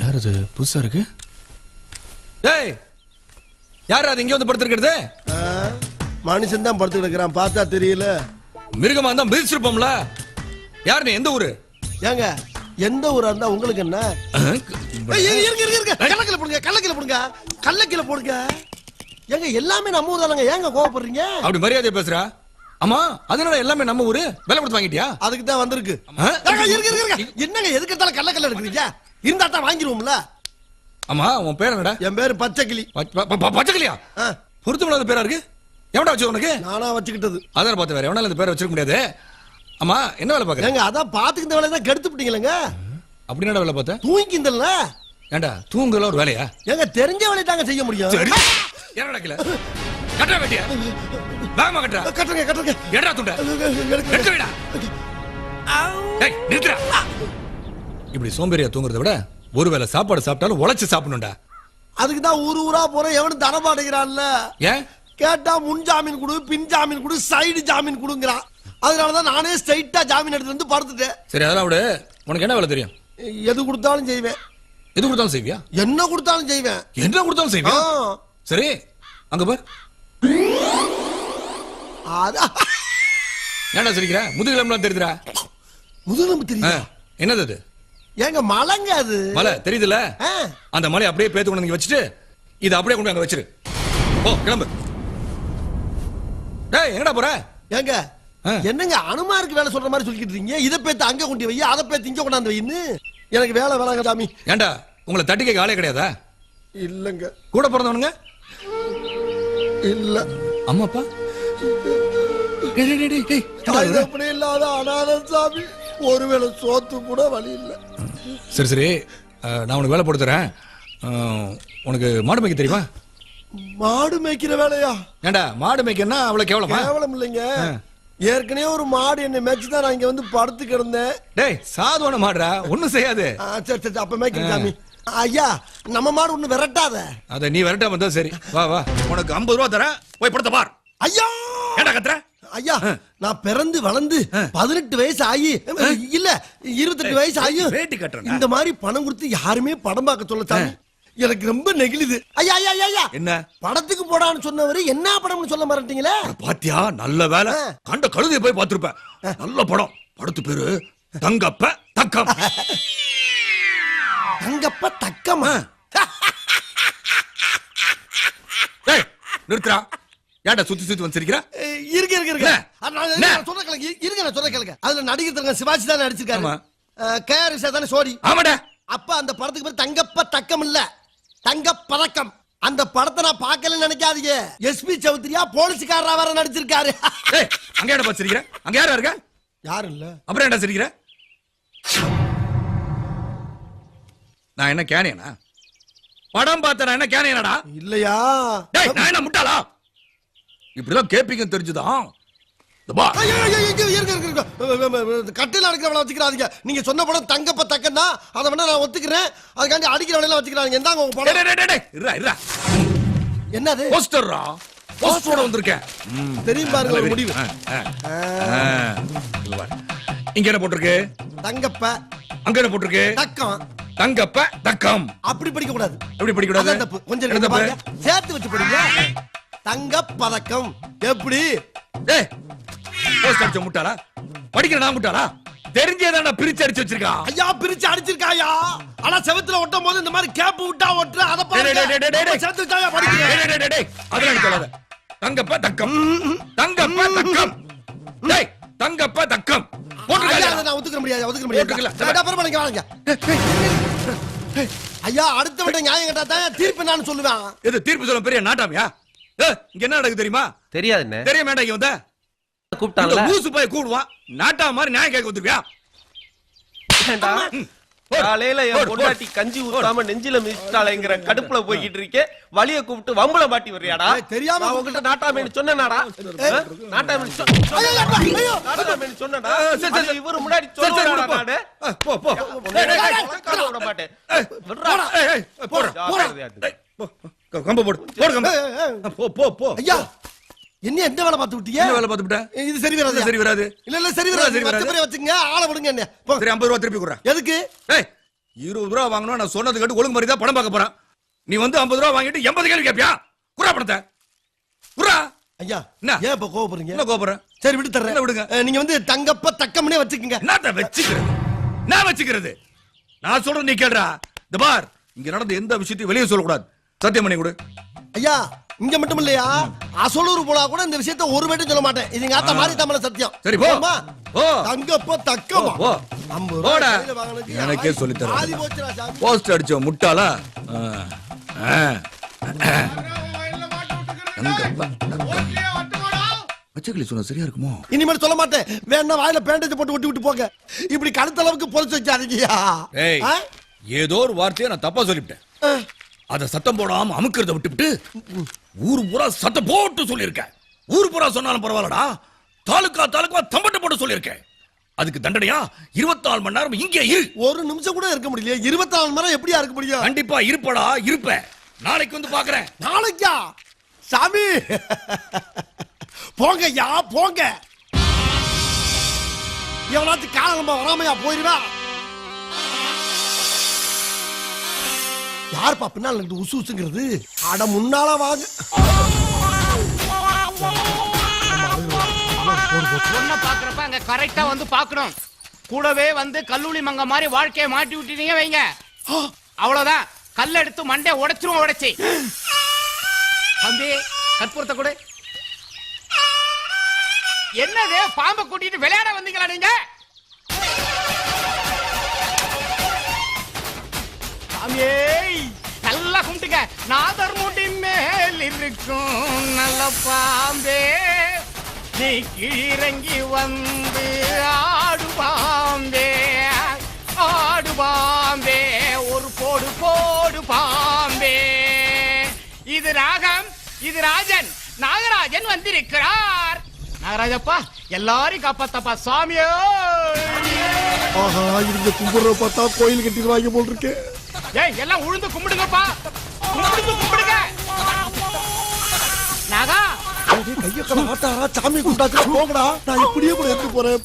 யார் அது? புதுசா இருக்கு? டேய் யார் அது? இங்க வந்து படுத்திருக்கிறது? மனுஷன் தான் படுத்து கிடக்குறான் பார்த்தா தெரியல. மிருகமா இருந்தா மிதிச்சிருப்போம்ல. யார் நீ? எந்த ஊரு? ஏங்க எந்த ஊரா இருந்தா உங்களுக்கு என்ன? இருங்க இருங்க இருங்க. கள்ளக்கில போடுங்க கள்ளக்கில போடுங்க. கள்ளக்கில போடுங்க. ஏங்க எல்லாமே நம்ம ஊர் தானங்க ஏங்க கோவப்படுறீங்க? அப்படி மரியாதையா பேசுறா? ஆமா அதனால எல்லாமே நம்ம ஊரு வேலை கொடுத்து வாங்கிட்டியா? அதுக்கு தான் வந்திருக்கு. என்னங்க எதுக்கு எடுத்தாலும் கள்ளக்கல்ல எடுக்கிறீங்க? இருந்தா தான் வாங்கிடுவோம்ல ஆமா உன் பேர் என்னடா? என் பேரு பச்சைக்கிளி. பச்சைக்கிளியா? பொருத்தமில்லாத பேரா இருக்கு? எவன்டா வச்சு உனக்கு? நானா வச்சுக்கிட்டது. அதான் பார்த்து வேற எவனால இந்த பேரை வச்சிருக்க முடியாது. ஆமா என்ன வேலை பாக்குற ஏங்க அதான் பாத்துக்கிட்ட வேலையை தான் கெடுத்து விட்டீங்களேங்க. அப்படி வேலை பார்த்த? தூங்கிந்தல்ல ஏன்டா தூங்கல ஒரு வேலையா? ஏங்க தெரிஞ்ச வேலையை தாங்க செய்ய முடியும். சரி என்னடா கில கட்டா வெட்டியா வேகமா கட்டுறா. கட்டுறங்க கட்டுறங்க. எடுறா துண்ட. நிறுத்துடா. இப்படி சோம்பேறியா தூங்குறத விட ஒருவேளை சாப்பாடு சாப்பிட்டாலும் உழைச்சு சாப்பிடணும்டா. அதுக்கு தான் ஊரு ஊரா போறேன் எவனும் தரமாட்டேங்கிறான்ல ஏன்? கேட்டா முன் ஜாமீன் கொடு பின் ஜாமீன் கொடு சைடு ஜாமீன் கொடுங்கிறான். அதனாலதான் நானே ஸ்ட்ரைட்டா ஜாமீன் எடுத்து வந்து படுத்துட்டேன். சரி அதெல்லாம் விடு. உனக்கு என்ன வேலை தெரியும்? எது கொடுத்தாலும் செய்வேன். எது கொடுத்தாலும் செய்வியா? என்ன கொடுத்தாலும் செய்வேன். என்ன கொடுத்தாலும் ஆ, செய்வியா சரி அங்க பார். அதான் ஏன்டா சிரிக்கிற? முதுகிலம்லாம் தெரியுதுடா. முதுகெலும்பு ஆ, தெரியும் என்னது அது? ஏங்க மலைங்க அது. மலை தெரியுதுல்ல? ஆ, அந்த மலையை அப்படியே பேத்து கொண்டு வந்து வச்சுட்டு இதை அப்படியே கொண்டு அங்க வச்சிரு. ஓ கிளம்பு. டேய் எங்கடா போற? ஏங்க. என்னங்க அனுமாருக்கு வேலை சொல்ற மாதிரி சொல்லிக்கிட்டு இருக்கீங்க? இதை பேத்து அங்க கொண்டு வை அதை பேத்து இங்க கொண்டாந்து வைன்னு? எனக்கு வேலை வேணாங்க சாமி. ஏன்டா உங்களை தட்டி கேட்க ஆளே கிடையாதா? இல்லங்க. கூட பிறந்தவனுங்க? இல்ல. அம்மா அப்பா? அப்படி இல்லாத அனாதம் சாமி ஒருவேளை சோத்து கூட வழி இல்ல. சரி சரி. நான் உனக்கு வேலை போட்டு தரேன் உனக்கு மாடு மேய்க்க தெரியுமா? மாடு மேய்க்கிற வேலையா? ஏன்டா மாடு மேய்க்கன்னா அவ்வளவு கேவலமா? கேவலம் இல்லைங்க. ஏற்கனவே ஒரு மாடு என்னை மேய்ச்சி தான் நான் இங்க வந்து படுத்து கிடந்தேன். டேய் சாதுவான மாடுடா. ஒண்ணும் செய்யாது. சரி சரி அப்ப மேய்க்கிறேன் சாமி. ஐயா நம்ம மாடு ஒண்ணு விரட்டாத. அத நீ விரட்டாம இருந்தா சரி. வா வா. உனக்கு ஐம்பது ரூபா தரேன். போய் படத்த பார். ஐயா! ஏன்டா கத்துற? ஐயா நான் பிறந்து வளர்ந்து பதினெட்டு வயசு ஆகி இல்ல இருபத்தெட்டு வயசு ஆகி வேட்டி கட்டுறேன்டா. இந்த மாதிரி பணம் கொடுத்து யாருமே படம் பார்க்க சொல்ல சாமி. எனக்கு ரொம்ப நெகிழுது. ஐயா ஐயா ஐயா, என்ன? படத்துக்கு போடான்னு சொன்னவரு என்ன படம்னு சொல்ல மாட்டீங்களே பாத்தியா நல்ல வேலை. கண்ட கழுதைய போய் பார்த்திருப்ப நல்ல படம். படத்து பேரு தங்கப்ப தக்கம். தங்கப்ப தக்கமா? நிறுத்துறா ஏன்டா சுத்தி சுத்தி வந்து சிரிக்கிற? இருங்க என்ன? அது நான் என்ன? சொல்ற கேளுங்க. இருங்க நான் சொல்ற கேளுங்க. அதுல நடிகர் தங்க சிவாஜி தான் நடிச்சிருக்காரு. ஆமா. கேஆர் தானே சோடி. ஆமாடா. அப்ப அந்த படத்துக்கு பேர் தங்கப்ப தக்கம் இல்ல. தங்க பதக்கம். அந்த படத்தை நான் பார்க்கலன்னு நினைக்காதீங்க. எஸ்பி சௌத்ரியா போலீஸ்காரரா வேற நடிச்சிருக்காரு. அங்க ஏன்டா பார்த்து சிரிக்கிற? அங்க யாரா இருக்க? யாரும் இல்ல. அப்புறம் ஏன்டா சிரிக்கிற? நான் என்ன கேனியனா? படம் பார்த்த நான் என்ன கேனியனடா? இல்லையா? நான் என்ன முட்டாளா? இப்படிலாம் கேப்பீங்க தெரிஞ்சுதான். கட்டில அடிக்கிறவள வச்சுக்கிறாதீங்க. நீங்க சொன்ன படம் தங்கப்ப தக்கம் தான் அதை வேணா நான் ஒத்துக்கிறேன். அதுக்காண்டி அடிக்கிறவளெல்லாம் வச்சுக்கிறாங்க இந்தாங்க உங்க படம். என்னது? போஸ்டர்ரா? போஸ்டரோட வந்திருக்கேன். தெரியும் பாருங்க ஒரு முடிவு. இங்க என்ன போட்டிருக்கு? தங்கப்ப அங்க என்ன போட்டிருக்கு? தக்கம். தங்கப்ப தக்கம். அப்படி படிக்க கூடாது எப்படி படிக்க கூடாது கொஞ்சம். சேர்த்து வச்சு படிங்க. தங்க பதக்கம் எப்படி? டேய் போஸ்ட் அடிச்ச முட்டாளா? படிக்கிற நான் முட்டாளா தெரிஞ்சேதான் பிரிச்சு அடிச்சு வச்சிருக்கான் ஐயா பிரிச்சு அடிச்சிருக்காயா? ஆனா செவத்துல ஒட்டும் போது இந்த மாதிரி கேப் விட்டா ஒட்டுற? அத பாருங்க. வச்சாயா டேய், படிக்கிறேன் டேய், டேய். அதெல்லாம் சொல்லாத. தங்கப்ப தக்கம் தங்கப்ப தக்கம் டேய் தங்கப்ப தக்கம்? அதை நான் ஒத்துக்க முடியாது போட்டுக்கல. முடியாது அப்புறம் பண்ணிக்க வாங்க. ஐயா அடுத்த விட நியாயம் கேட்டா தான் தீர்ப்பு நான் சொல்லுவேன். இது தீர்ப்பு சொல்ல பெரிய நாட்டாமியா? இங்க என்ன தெரியுமா? தெரியாது என்ன? தெரிய வேண்டாம் இங்க வந்த. இந்த கூப்பிட்டான்ல ஊசு போய் கூடுவான். நாட்டா மாதிரி நியாயம் கேட்க வந்துருவியா. காலையில என். பொண்டாட்டி கஞ்சி ஊத்தாம நெஞ்சில மிதிச்சிட்டாளேங்கிற கடுப்புல போய்கிட்டு இருக்கே. வலிய கூப்பிட்டு வம்பள மாட்டி வர்றியாடா தெரியாம உங்ககிட்ட நாட்டாமேனு சொன்னேனாடா? நாட்டாமேனு சொன்னேடா இவரு முன்னாடி போ. போ. கொடுக்காம விட மாட்டேன். கம்பை போடு. போடு கம்பை. போ போ போ. ஐயா என்ன எந்த வேலை பார்த்து விட்டீங்க என்ன வேலை பார்த்துட்ட இது சரி வராது? சரி வராது. இல்ல இல்ல சரி வராது. சரி வராது. வச்ச வச்சுங்க ஆளை விடுங்க என்ன. சரி ஐம்பது ரூபா திருப்பி கொடுறேன். எதுக்கு? ஏய் இருபது ரூபா வாங்கணும் நான் சொன்னது கேட்டு ஒழுங்கு மாதிரி தான் படம் பார்க்க போறேன். நீ வந்து ஐம்பது ரூபா வாங்கிட்டு எண்பது கேள்வி கேட்பியா குறா பணத்தை குறா. ஐயா என்ன? ஏன் இப்ப கோவப்படுறீங்க? என்ன கோபுறேன் சரி விட்டு தர்றேன். விடுங்க? நீங்க வந்து தங்கப்ப தக்கம்னே வச்சுக்கோங்க. என்னத்த வச்சுக்கிறது? நான் வச்சுக்கிறது? நான் சொல்றது நீ கேடுறா இந்த பார் இங்க நடந்த எந்த விஷயத்தையும் வெளியே சொல்லக்கூடாது. சத்தியம் பண்ணி கொடு. ஐயா இங்க மட்டும் இல்லையா? அசலூர் போனா கூட இந்த விஷயத்த ஒரு வேட்டும் சொல்ல மாட்டேன். இது எங்க ஆத்தா மாதிரி தமிழ சத்தியம். சரி, போ. போம்மா? போ. தங்கப்ப தக்கமா எனக்கே ஆதி- சொல்லித் தர்றது. ஆதி போச்சுடா சாமி. போஸ்ட் அடிச்ச முட்டாளா. பச்சைக்கிளி சொன்ன சரியா இருக்குமோ? இனிமேல் சொல்ல மாட்டேன். வேணா வாயில பேண்டேஜ் போட்டு ஒட்டி விட்டு போங்க. இப்படி கழுத்த அளவுக்கு பொறிச்சு வச்சாதீங்கயா? ஏதோ ஒரு வார்த்தையை நான் தப்பா சொல்லிவிட்டேன். அத சத்தம் போடாம அமுக்கிறத விட்டுவிட்டு ஊர் பூரா சத்தம் போட்டு சொல்லியிருக்கேன் ஊர் பூரா சொன்னாலும் பரவாயில்லடா. தாலுக்கா தாலுக்கா தம்பட்ட போட்டு சொல்லியிருக்கேன் அதுக்கு தண்டனையா? இருபத்தி நாலு மணி நேரம் இங்கே இரு. ஒரு நிமிஷம் கூட இருக்க முடியல இருபத்தி நாலு மணி நேரம் எப்படியா இருக்க முடியும்? கண்டிப்பா இருப்படா இருப்ப. நாளைக்கு வந்து பாக்குறேன். நாளைக்கா? சாமி! போங்க யா போங்க. எவனாச்சும் காலங்கம்ப வராமையா போயிருவா? யாருப்பா பின்னால் எனக்கு உசு உசுங்கிறது? அட முன்னால வாங்க. பொண்ணை பாக்குறப்ப அங்க கரெக்டா வந்து பார்க்கணும். கூடவே வந்து கல்லூரி மங்க மாதிரி வாழ்க்கைய மாட்டி விட்டுட்டீங்க வைங்க. அவ்வளவுதான். கல் எடுத்து மண்டை உடைச்சிரும் உடைச்சி. தம்பி கற்பூரத்தை கொடு. என்னது? பாம்பை கூட்டிட்டு விளையாட வந்தீங்களா நீங்க? நாதர் முடி மேல் இருக்கும் நல்ல பாம்பே. நீ கீழறங்கி வந்து ஆடு பாம்பே. ஆடு பாம்பே ஒரு போடு போடு பாம்பே. இது ராகம் இது ராஜன் நாகராஜன் வந்திருக்கிறார். நாகராஜப்பா எல்லாரையும் காப்பாத்தப்பா சாமியோ. ஆஹா இங்க கும்பிடுற பார்த்தா கோயில் கட்டிடுவாங்க போல் இருக்கு. ஏய் எல்லாம் உழுந்து கும்பிடுங்கப்பா. கைய கல ஆட்டாரா? சாமி குண்டாச்சு போங்கடா. நான் இப்படியே கூட எடுத்து போறேன்.